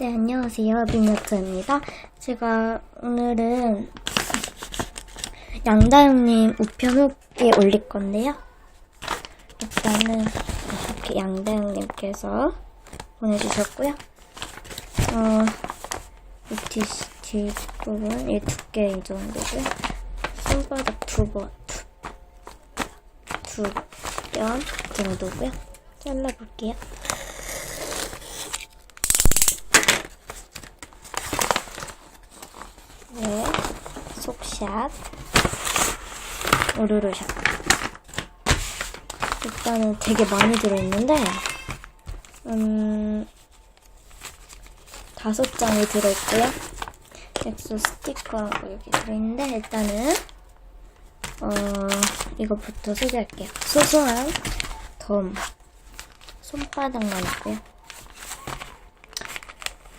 네, 안녕하세요. 미니어트입니다. 제가 오늘은 양다영님 우편 후기에 올릴 건데요. 일단은 이렇게 양다영님께서 보내주셨고요. 어, 이 뒷, 뒷부분, 이 두께 이 정도고요. 손바닥 두 번, 두, 두뼘 정도고요. 잘라볼게요. 네, 속샷, 오르르샷. 일단은 되게 많이 들어있는데, 음, 다섯 장이 들어있고요. 엑소 스티커가 여기 들어있는데, 일단은, 어, 이거부터 소개할게요. 소소한 덤. 손바닥만 있고요.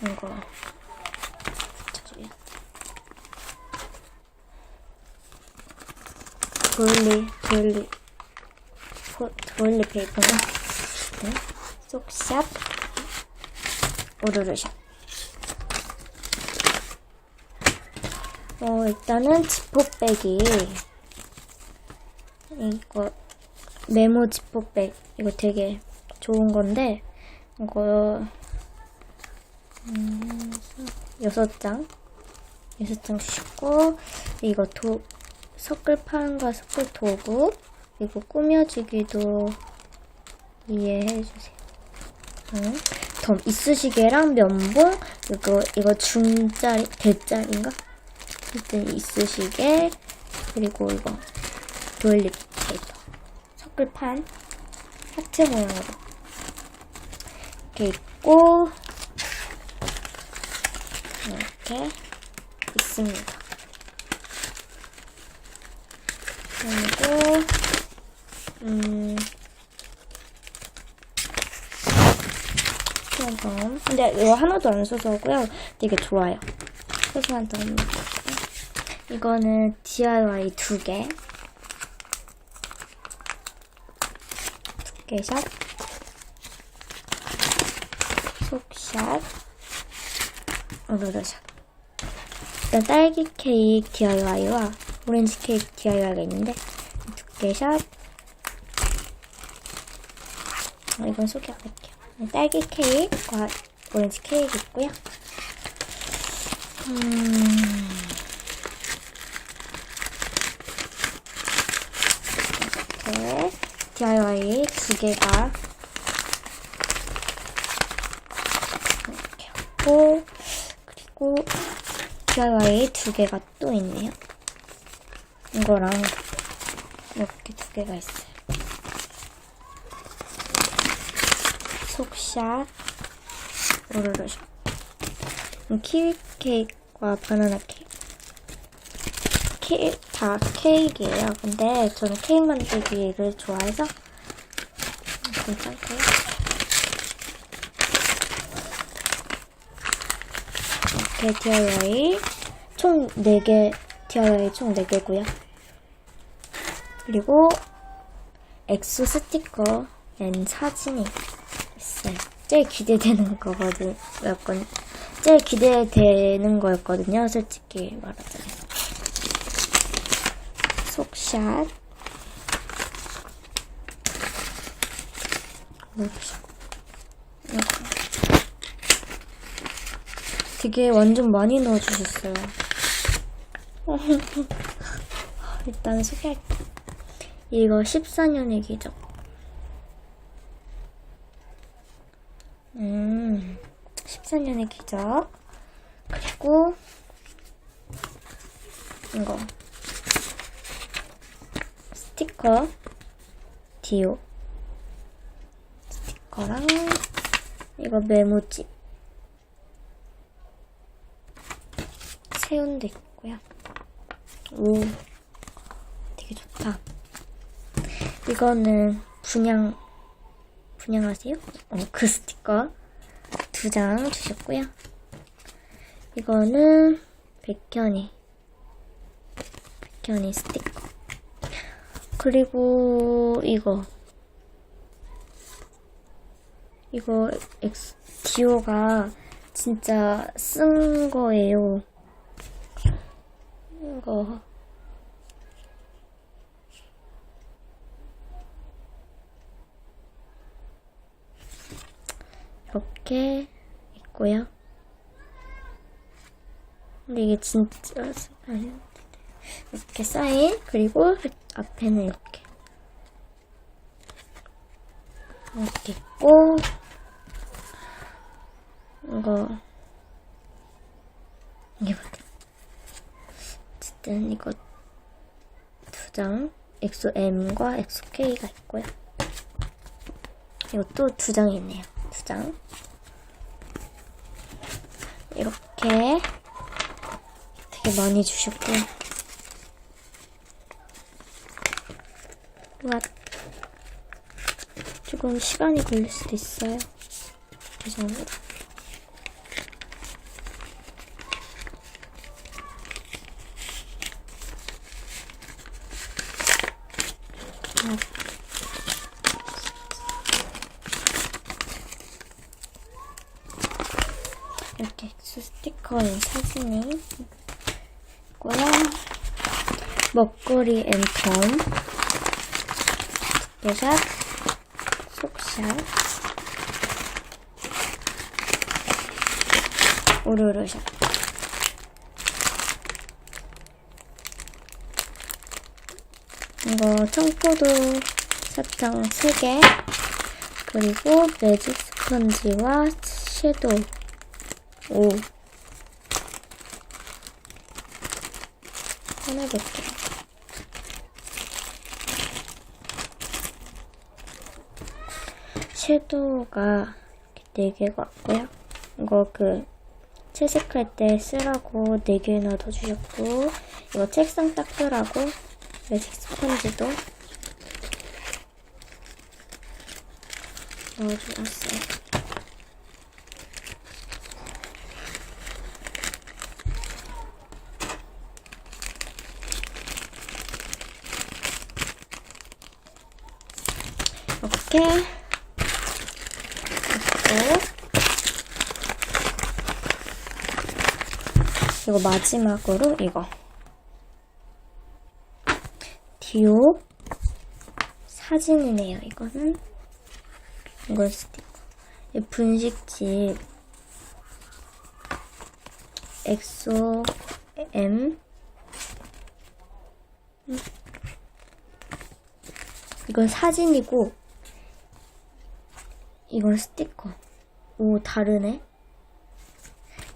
이거, 붙여줘요. 돌리, 돌리, 포, 돌리 페이퍼는? 네. 속샷, 오르르샷. 어, 일단은 지퍼백이, 이거, 메모 지퍼백, 이거 되게 좋은 건데, 이거, 음, 여섯 장, 여섯 장 주시고, 이거 도, 석글 판과 석글 도구 그리고 꾸며주기도 이해해주세요. 응? 덤 이쑤시개랑 면봉 이거 이거 중짜리 대짜리인가? 하여튼 이쑤시개 그리고 이거 도일립 페이퍼 석글판 하트 모양으로 이렇게 있고 이렇게 있습니다. 그리고 음덤 근데 이거 하나도 안 소소하고요. 되게 좋아요. 소소한 덤 이거는 DIY 두개. 두께샷. 속샷. 오르르샷. 일단 딸기 케이크 DIY와 오렌지 케이크 DIY가 있는데 두께샷 어, 이건 소개 안 할게요. 딸기 케이크와 오렌지 케이크 있고요. 음... 이렇게 DIY 두 개가 이렇게 하고 그리고 DIY 두 개가 또 있네요. 이거랑 이렇게 두 개가 있어요. 속샷, 오르르샷. 키위 케이크와 바나나 케이크. 케이크, 다 케이크예요. 근데 저는 케이크 만들기를 좋아해서 괜찮고요. 이렇게 DIY 총 4개, DIY 총 4개고요. 그리고 엑소 스티커 앤 사진이 있어요. 제일 기대되는 거거든, 였건, 제일 기대되는 거였거든요, 솔직히 말하자면. 속샷. 되게 완전 많이 넣어주셨어요. 일단 소개할게요. 이거 14년의 기적. 음, 14년의 기적. 그리고, 이거. 스티커. 디오. 스티커랑, 이거 메모지. 세운도 있고요. 오, 되게 좋다. 이거는 분양 분양하세요? 어, 그 스티커 두 장 주셨고요. 이거는 백현이 백현이 스티커 그리고 이거 이거 엑스, 디오가 진짜 쓴 거예요. 이거. 이렇게 있고요. 근데 이게 진짜 이렇게 사인 그리고 앞에는 이렇게 이렇게 있고 이거 이게 뭐지? 어쨌든 이거 두 장 엑소 M과 엑소 K가 있고요. 이것도 두 장이 있네요. 두 장. 이렇게 되게 많이 주셨고요. 와, 조금 시간이 걸릴 수도 있어요. 죄송합니다. 이렇게 스티커인 사진이 있고요. 먹거리 앤텀 두께샷 속샷 우르르샷 이거 청포도 사탕 3개. 그리고 매직 스펀지와 섀도우 오. 꺼내볼게요 섀도우가 이렇게 4개가 왔고요. 이거 그 채색할 때 쓰라고 4개나 더 주셨고 이거 책상 닦으라고 매직 스펀지도 넣어주었어요. 이렇게 그리고 마지막으로 이거 디오 사진이네요 이거는 이건 스티커 이 분식집 엑소 M 음. 이건 사진이고 이건 스티커. 오, 다르네.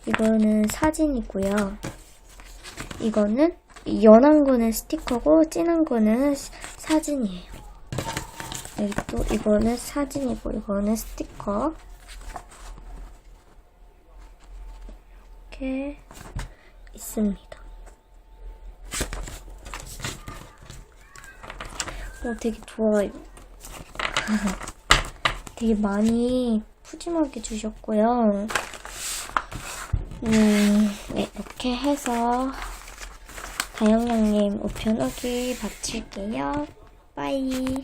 이거는 사진이고요. 이거는 연한 거는 스티커고 진한 거는 시- 사진이에요. 여기 또 이거는 사진이고 이거는 스티커. 이렇게 있습니다. 어, 되게 좋아요. 되게 많이 푸짐하게 주셨고요. 음, 네, 이렇게 해서 다영양님 우편 후기 마칠게요. 빠이.